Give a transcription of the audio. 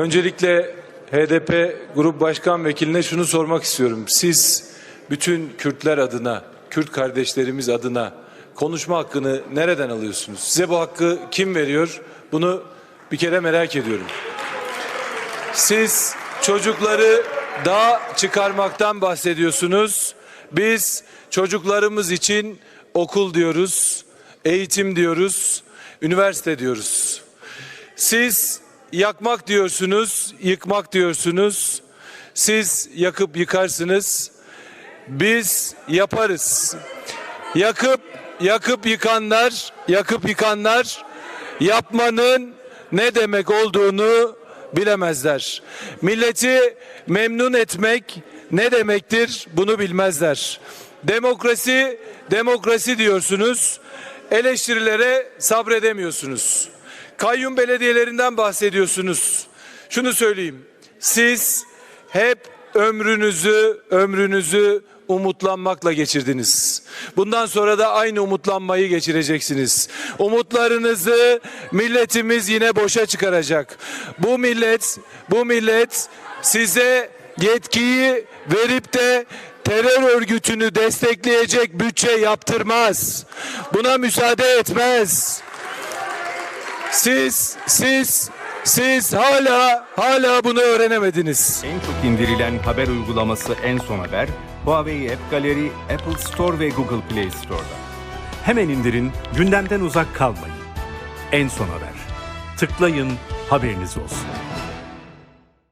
Öncelikle HDP Grup Başkan Vekiline şunu sormak istiyorum. Siz bütün Kürtler adına, Kürt kardeşlerimiz adına konuşma hakkını nereden alıyorsunuz? Size bu hakkı kim veriyor? Bunu bir kere merak ediyorum. Siz çocukları daha çıkarmaktan bahsediyorsunuz. Biz çocuklarımız için okul diyoruz, eğitim diyoruz, üniversite diyoruz. Siz yakmak diyorsunuz, yıkmak diyorsunuz. Siz yakıp yıkarsınız. Biz yaparız. Yakıp yakıp yıkanlar, yakıp yıkanlar yapmanın ne demek olduğunu bilemezler. Milleti memnun etmek ne demektir bunu bilmezler. Demokrasi, demokrasi diyorsunuz. Eleştirilere sabredemiyorsunuz. Kayyum belediyelerinden bahsediyorsunuz. Şunu söyleyeyim. Siz hep ömrünüzü, ömrünüzü umutlanmakla geçirdiniz. Bundan sonra da aynı umutlanmayı geçireceksiniz. Umutlarınızı milletimiz yine boşa çıkaracak. Bu millet, bu millet size yetkiyi verip de terör örgütünü destekleyecek bütçe yaptırmaz. Buna müsaade etmez. Siz, siz, siz hala, hala bunu öğrenemediniz. En çok indirilen haber uygulaması En Son Haber, Huawei App Gallery, Apple Store ve Google Play Store'da. Hemen indirin, gündemden uzak kalmayın. En son haber. Tıklayın, haberiniz olsun.